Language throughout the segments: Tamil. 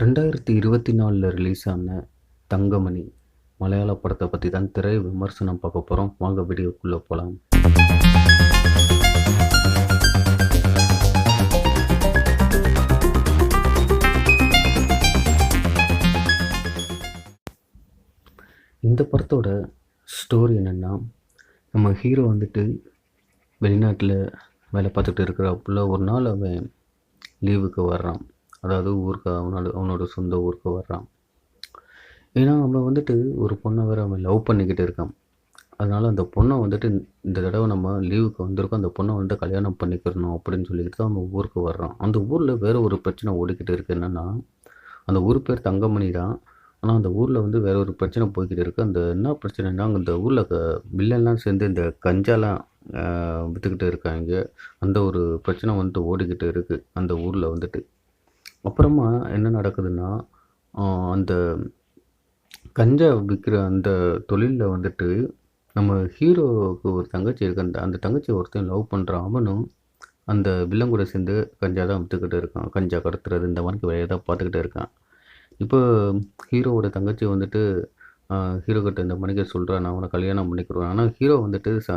ரெண்டாயிரத்தி இருபத்தி நாலில் ரிலீஸ் ஆன தங்கமணி மலையாள படத்தை பற்றி தான் திரை விமர்சனம் பார்க்க போகிறோம் வாங்க வீடியோக்குள்ளே போகலாம் இந்த படத்தோட ஸ்டோரி என்னென்னா நம்ம ஹீரோ வந்துட்டு வெளிநாட்டில் வேலை பார்த்துட்டு இருக்கிறப்பல ஒரு நாள் அவன் லீவுக்கு வர்றான். அதாவது ஊருக்கு அவனோட அவனோட சொந்த ஊருக்கு வர்றான். ஏன்னா அவன் வந்துட்டு ஒரு பொண்ணை வேறு அவன் லவ் பண்ணிக்கிட்டு இருக்கான். அதனால் அந்த பொண்ணை வந்துட்டு இந்த தடவை நம்ம லீவுக்கு வந்திருக்கோம். அந்த பொண்ணை வந்து கல்யாணம் பண்ணிக்கிறணும் அப்படின்னு சொல்லிக்கிட்டு தான் அவன் ஊருக்கு வர்றான். அந்த ஊரில் வேறு ஒரு பிரச்சனை ஓடிக்கிட்டு இருக்குது என்னென்னா அந்த ஊர் பேர் தங்கமணி தான். ஆனால் அந்த ஊரில் வந்து வேற ஒரு பிரச்சனை போய்கிட்டு இருக்குது அந்த என்ன பிரச்சனைனா அந்த ஊரில் பில்லெல்லாம் சேர்ந்து இந்த கஞ்சாலாம் விற்றுக்கிட்டு இருக்காங்க. அந்த ஒரு பிரச்சனை வந்துட்டு ஓடிக்கிட்டு இருக்குது அந்த ஊரில் வந்துட்டு. அப்புறமா என்ன நடக்குதுன்னா அந்த கஞ்சா விற்கிற அந்த தொழிலில் வந்துட்டு நம்ம ஹீரோவுக்கு ஒரு தங்கச்சி இருக்கு. அந்த அந்த தங்கச்சி ஒருத்தன் லவ் பண்ணுறான் அவனும் அந்த வில்லங்கூட சேர்ந்து கஞ்சா தான் விற்றுக்கிட்டு இருக்கான். கஞ்சா கடத்துறது இந்த மாதிரி வேலையை தான் பார்த்துக்கிட்டு இருக்கான். இப்போ ஹீரோவோட தங்கச்சி வந்துட்டு ஹீரோ கிட்ட இந்த மணிக்கு சொல்கிறான் நான் அவனை கல்யாணம் பண்ணிக்கிறேன். ஆனால் ஹீரோ வந்துட்டு ச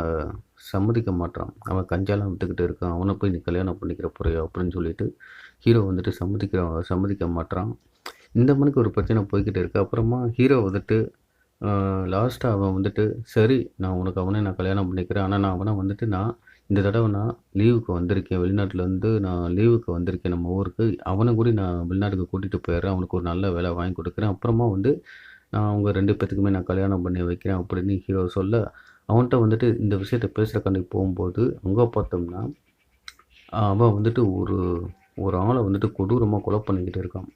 சம்மதிக்க மாட்றான். அவன் கஞ்சாலாம் விட்டுக்கிட்டு இருக்கான். அவனை போய் நீ கல்யாணம் பண்ணிக்கிற போறியா அப்படின்னு சொல்லிட்டு ஹீரோ வந்துட்டு சம்மதிக்கிற சம்மதிக்க மாட்றான். இந்த மணிக்கு ஒரு பிரச்சனை போய்கிட்டு இருக்கு. அப்புறமா ஹீரோ வந்துட்டு லாஸ்ட்டாக அவன் வந்துட்டு சரி நான் உனக்கு அவனே நான் கல்யாணம் பண்ணிக்கிறேன். ஆனால் நான் அவனை வந்துட்டு நான் இந்த தடவை நான் லீவுக்கு வந்திருக்கேன். வெளிநாட்டிலேருந்து நான் லீவுக்கு வந்திருக்கேன் நம்ம ஊருக்கு. அவனை கூட நான் வெளிநாட்டுக்கு கூட்டிகிட்டு போயிடுறேன். அவனுக்கு ஒரு நல்ல வேலை வாங்கி கொடுக்குறேன். அப்புறமா வந்து நான் அவங்க ரெண்டு பேத்துக்குமே நான் கல்யாணம் பண்ணி வைக்கிறேன் அப்படின்னு ஹீரோ சொல்ல அவன்கிட்ட வந்துட்டு இந்த விஷயத்த பேசுகிறக்காண்டி போகும்போது அங்கே பார்த்தோம்னா அவன் வந்துட்டு ஒரு ஒரு ஆளை வந்துட்டு கொடூரமாக கொலை பண்ணிக்கிட்டு இருக்கான்.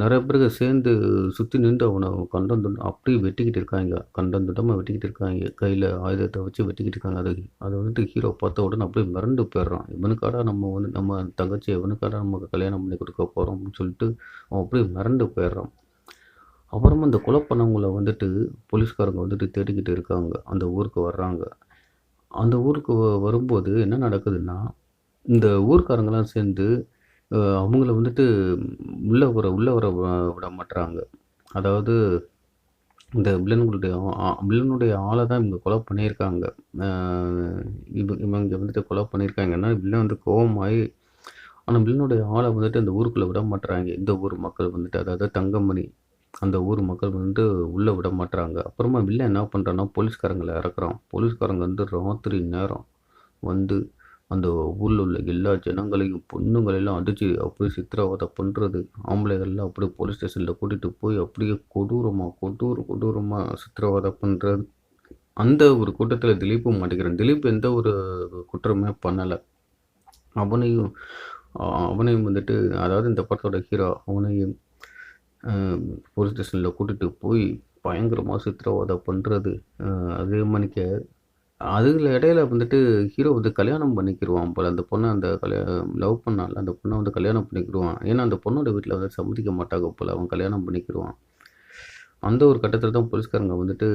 நிறைய பேருக்கு சேர்ந்து சுற்றி நின்று அவனை கண்டம் அப்படியே வெட்டிக்கிட்டு இருக்காங்க. கண்டந்துண்டமாக வெட்டிக்கிட்டு இருக்காங்க. கையில் ஆயுதத்தை வச்சு வெட்டிக்கிட்டு இருக்காங்க. அது அதை வந்துட்டு ஹீரோ பார்த்த உடனே அப்படியே மிரண்டு போயிடுறான். இவனுக்காடா நம்ம வந்து நம்ம தங்கச்சி இவனுக்காடா நமக்கு கல்யாணம் பண்ணி கொடுக்க போகிறோம் அப்படின்னு சொல்லிட்டு அவன் அப்படியே மிரண்டு போயிடுறான். அப்புறமா இந்த கொலை பண்ணவங்கள வந்துட்டு போலீஸ்காரங்க வந்துட்டு தேடிக்கிட்டு இருக்காங்க. அந்த ஊருக்கு வர்றாங்க. அந்த ஊருக்கு வ- வரும்போது என்ன நடக்குதுன்னா இந்த ஊர்க்காரங்கெல்லாம் சேர்ந்து அவங்கள வந்துட்டு உள்ளே வர உள்ளே வர விட மாட்டுறாங்க அதாவது இந்த வில்லன்களுடைய ஆ- வில்லனுடைய ஆளை தான் இவங்க கொலை பண்ணியிருக்காங்க. இவங்க இவ இவங்க வந்துட்டு கொலை பண்ணியிருக்காங்கன்னா வில்லன் வந்து கோபமாகி ஆனால் வில்லனுடைய ஆளை வந்துட்டு அந்த ஊருக்குள்ளே விட மாட்டுறாங்க இந்த ஊர் மக்கள் வந்துட்டு அதாவது தங்கமணி அந்த ஊர் மக்கள் வந்து உள்ளே விட மாட்டுறாங்க அப்புறமா வில்ல என்ன பண்ணுறான்னா போலீஸ்காரங்களை இறக்குறான். போலீஸ்காரங்க வந்து ராத்திரி நேரம் வந்து அந்த ஊரில் உள்ள எல்லா ஜனங்களையும் பொண்ணுங்களெல்லாம் அடித்து அப்படியே சித்திரவதை பண்ணுறது ஆம்பளைகள்லாம் அப்படியே போலீஸ் ஸ்டேஷனில் கூட்டிகிட்டு போய் அப்படியே கொடூரமாக கொடூர கொடூரமாக சித்திரவதை பண்ணுறது அந்த ஒரு கூட்டத்தில் திலீப்பும் மாட்டேங்கிறான் திலீப் எந்த ஒரு குற்றமே பண்ணலை. அவனையும் அவனையும் வந்துட்டு அதாவது இந்த படத்தோட ஹீரோ அவனையும் போலீஸ் ஸ்டேஷனில் கூட்டிகிட்டு போய் பயங்கரமாக சித்திரவதை பண்ணுறது அதே மணிக்க அதுல இடையில வந்துட்டு ஹீரோ வந்து கல்யாணம் பண்ணிக்கிடுவான் போல. அந்த பொண்ணை அந்த கல்யா லவ் பண்ணால அந்த பொண்ணை வந்து கல்யாணம் பண்ணிக்கிடுவான் ஏன்னா அந்த பொண்ணோட வீட்டில் வந்து சம்மதிக்க மாட்டாங்க போல. அவன் கல்யாணம் பண்ணிக்கிடுவான் அந்த ஒரு கட்டத்தில் தான் போலீஸ்காரங்க வந்துட்டு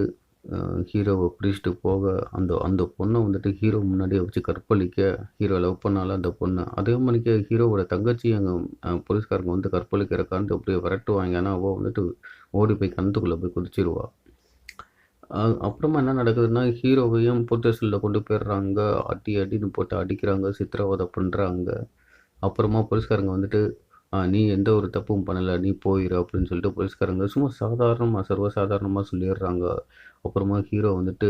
ஹீரோவை பிடிச்சிட்டு போக அந்த அந்த பொண்ணை வந்துட்டு ஹீரோ முன்னாடியே வச்சு கற்பழிக்க ஹீரோ லவ் பண்ணால அந்த பொண்ணு. அதே மாதிரிக்கே ஹீரோவோட தங்கச்சி அங்கே போலீஸ்காரங்க வந்து கற்பழிக்கிறக்கான்ட்டு அப்படியே விரட்டுவாங்க ஆனால் அவள் வந்துட்டு ஓடி போய் கணத்துக்குள்ளே போய் குதிச்சிருவா. அப்புறமா என்ன நடக்குதுன்னா ஹீரோவையும் போலீஸ்டேஷனில் கொண்டு போயிடுறாங்க. அடி அடின்னு போட்டு அடிக்கிறாங்க சித்திரவதை பண்ணுறாங்க அப்புறமா போலீஸ்காரங்க வந்துட்டு நீ எந்த ஒரு தப்பும் பண்ணலை நீ போயிரு அப்படின்னு சொல்லிட்டு போலீஸ்காரங்க சும்மா சாதாரணமாக சர்வசாதாரணமாக சொல்லிடுறாங்க. அப்புறமா ஹீரோ வந்துட்டு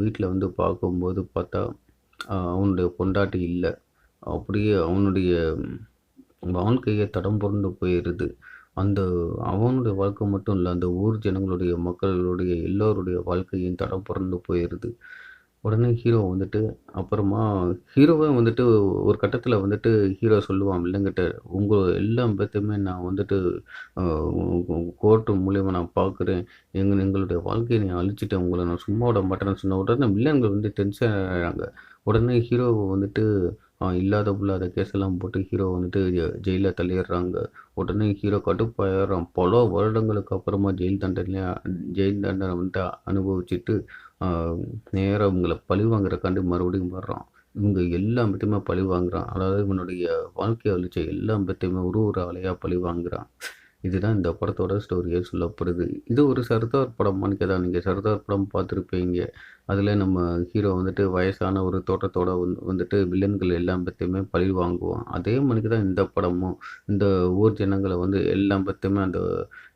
வீட்டில் வந்து பார்க்கும்போது பார்த்தா அவனுடைய பொண்டாட்டி இல்லை. அப்படியே அவனுடைய வாழ்க்கையை தடம் புரண்டு போயிடுது அந்த அவனுடைய வாழ்க்கை மட்டும் இல்லை அந்த ஊர் ஜனங்களுடைய மக்களுடைய எல்லோருடைய வாழ்க்கையும் தடம் புரண்டு போயிடுது உடனே ஹீரோ வந்துட்டு அப்புறமா ஹீரோவே வந்துட்டு ஒரு கட்டத்தில் வந்துட்டு ஹீரோ சொல்லுவான் இல்லைங்கிட்ட உங்கள் எல்லா பேர்த்தையுமே நான் வந்துட்டு கோர்ட்டு மூலியமாக நான் பார்க்குறேன் எங்கள் எங்களுடைய வாழ்க்கையை நீ அழிச்சிட்டு. உங்களை நான் சும்மா விட மாட்டேன்னு சொன்ன உடனே வில்லன்கள் வந்து டென்ஷன் ஆகிறாங்க உடனே ஹீரோவை வந்துட்டு இல்லாத புல்லாத கேஸெல்லாம் போட்டு ஹீரோ வந்துட்டு ஜெயிலில் தள்ளிடுறாங்க. உடனே ஹீரோ கடுப்பாயிடுறான். பல வருடங்களுக்கு அப்புறமா ஜெயில் தண்டனையாக ஜெயில் தண்டனை வந்துட்டு அனுபவிச்சுட்டு நேராக இவங்களை பழி வாங்குறக்காண்டி மறுபடியும் வர்றான். இவங்க எல்லா பற்றியுமே பழி வாங்குறான். அதாவது இவனுடைய வாழ்க்கையை அழிச்ச எல்லா பற்றியுமே ஒரு ஒரு ஆளையாக பழி வாங்குறான். இதுதான் இந்த படத்தோட ஸ்டோரியே சொல்லப்படுது. இது ஒரு சர்தார் படமான்னு கேட்டால் நீங்கள் சர்தார் படம் பார்த்துருப்பீங்க. அதில் நம்ம ஹீரோ வந்துட்டு வயசான ஒரு தோட்டத்தோட வந்து வந்துட்டு வில்லன்கள் எல்லா பற்றியுமே பழி வாங்குவான். அதே மணிக்கு தான் இந்த படமும் இந்த ஊர் ஜனங்களை வந்து எல்லா பற்றியுமே அந்த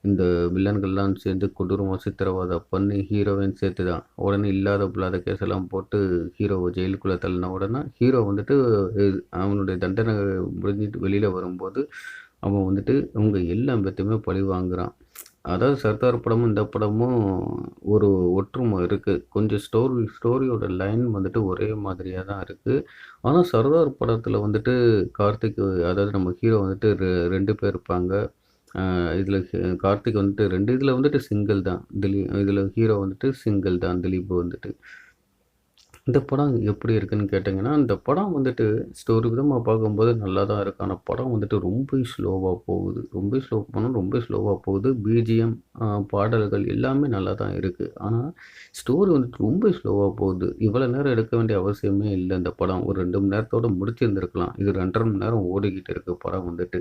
இந்த வில்லன்கள்லாம் சேர்ந்து கொடூரமாக சித்திரவாதம் பண்ணி ஹீரோவையும் சேர்த்து தான் உடனே இல்லாத புல்லாத கேஸ் எல்லாம் போட்டு ஹீரோவை ஜெயிலுக்குள்ளே தள்ளின உடனே ஹீரோ வந்துட்டு அவனுடைய தண்டனை முடிஞ்சிட்டு வெளியில் வரும்போது அவன் வந்துட்டு அவங்க எல்லா பேத்தையுமே பழி வாங்குறான். அதாவது சர்தார் படமும் இந்த படமும் ஒரு ஒற்றுமை இருக்குது கொஞ்சம் ஸ்டோரி ஸ்டோரியோட லைன் வந்துட்டு ஒரே மாதிரியாக தான் இருக்குது ஆனால் சர்தார் படத்தில் வந்துட்டு கார்த்திக் அதாவது நம்ம ஹீரோ வந்துட்டு ரெ- ரெண்டு பேர் இருப்பாங்க. இதில் கார்த்திக் வந்துட்டு ரெண்டு இதில் வந்துட்டு சிங்கிள் தான். திலீப் இதில் ஹீரோ வந்துட்டு சிங்கிள் தான். திலீப் வந்துட்டு. இந்த படம் எப்படி இருக்குன்னு கேட்டிங்கன்னா இந்த படம் வந்துட்டு ஸ்டோரி விதமாக பார்க்கும்போது நல்லா தான் இருக்குது ஆனால் படம் வந்துட்டு ரொம்ப ஸ்லோவாக போகுது. ரொம்ப ஸ்லோ போனால் ரொம்ப ஸ்லோவாக போகுது. பிஜிஎம் பாடல்கள் எல்லாமே நல்லா தான் இருக்குது ஆனால் ஸ்டோரி வந்துட்டு ரொம்ப ஸ்லோவாக போகுது. இவ்வளோ நேரம் எடுக்க வேண்டிய அவசியமே இல்லை. இந்த படம் ஒரு ரெண்டு மணி நேரத்தோட முடிச்சிருந்துருக்கலாம். இது ரெண்டரை மணி நேரம் ஓடிக்கிட்டு இருக்குது படம் வந்துட்டு.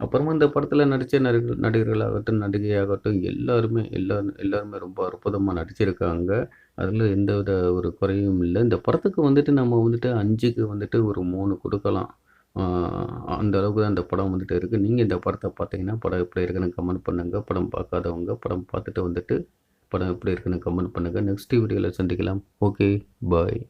அப்புறமா இந்த படத்தில் நடித்த நடிகர் நடிகர்களாகட்டும் நடிகையாகட்டும் எல்லாருமே எல்லா எல்லாருமே ரொம்ப அற்புதமாக நடிச்சிருக்காங்க. அதில் எந்த வித ஒரு குறையும் இல்லை. இந்த படத்துக்கு வந்துட்டு நம்ம வந்துட்டு அஞ்சுக்கு வந்துட்டு ஒரு மூணு கொடுக்கலாம். அந்த அளவுக்கு தான் இந்த படம் வந்துட்டு இருக்குது நீங்கள் இந்த படத்தை பார்த்தீங்கன்னா படம் எப்படி இருக்குன்னு கமெண்ட் பண்ணுங்கள் படம் பார்க்காதவங்க படம் பார்த்துட்டு வந்துட்டு படம் எப்படி இருக்குன்னு கமெண்ட் பண்ணுங்கள் நெக்ஸ்ட் வீடியோவில் சந்திக்கலாம். Okay bye